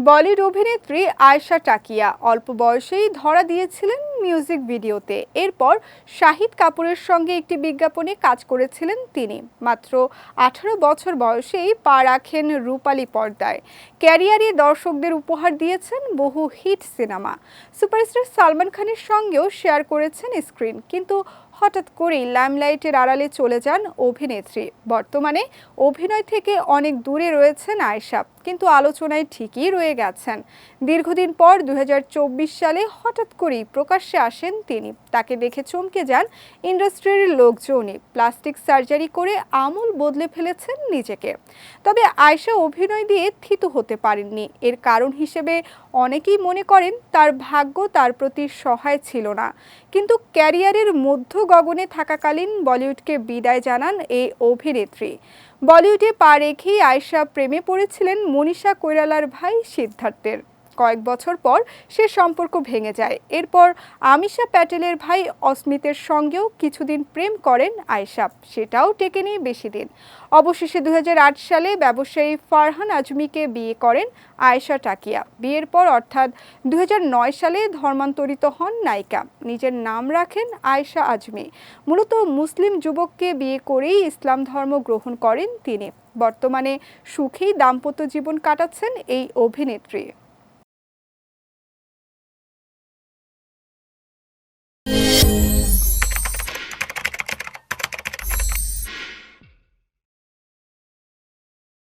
বলিউড অভিনেত্রী আয়শা টাকিয়া অল্প বয়সেই ধরা দিয়েছিলেন মিউজিক ভিডিওতে এরপর শাহিদ কাপুরের সঙ্গে একটি বিজ্ঞাপনে কাজ করেছিলেন তিনি। মাত্র আঠারো বছর বয়সেই পা রাখেন রূপালী পর্দায়। ক্যারিয়ারে দর্শকদের উপহার দিয়েছেন বহু হিট সিনেমা। সুপারস্টার সালমান খানের সঙ্গেও শেয়ার করেছেন স্ক্রিন। কিন্তু হঠাৎ করেই লাইমলাইটের আড়ালে চলে যান অভিনেত্রী। বর্তমানে অভিনয় থেকে অনেক দূরে রয়েছেন আয়েশা। কিন্তু আলোচনায় ঠিকই রয়ে গেছেন। দীর্ঘদিন পর দু হাজার চব্বিশ সালে হঠাৎ করেই প্রকাশ্যে আসেন তিনি। তাকে দেখে চমকে যান ইন্ডাস্ট্রির লোকজনই। প্লাস্টিক সার্জারি করে আমূল বদলে ফেলেছেন নিজেকে। তবে আয়শা অভিনয় দিয়ে থিতু হতে পারেননি। এর কারণ হিসেবে অনেকেই মনে করেন তার ভাগ্য তার প্রতি সহায় ছিল না। কিন্তু ক্যারিয়ারের মধ্য গগনে থাকাকালীন বলিউডকে বিদায় জানান এই অভিনেত্রী। বলিউডে পা রেখেই আয়শা প্রেমে পড়েছিলেন মনীষা কৈরালার ভাই সিদ্ধার্থের। কয়েক বছর পর সে সম্পর্ক ভেঙে যায়। এরপর আমিষা প্যাটেলের ভাই অস্মিতের সঙ্গেও কিছুদিন প্রেম করেন আয়েশা। সেটাও টেকে টেকেনি বেশি দিন। অবশেষে দুহাজার আট সালে ব্যবসায়ী ফারহান আজমিকে বিয়ে করেন আয়েশা টাকিয়া। বিয়ের পর অর্থাৎ দুই হাজার নয় সালে ধর্মান্তরিত হন নায়িকা। নিজের নাম রাখেন আয়েশা আজমি। মূলত মুসলিম যুবককে বিয়ে করেই ইসলাম ধর্ম গ্রহণ করেন তিনি। বর্তমানে সুখেই দাম্পত্য জীবন কাটাচ্ছেন এই অভিনেত্রী। 嗯。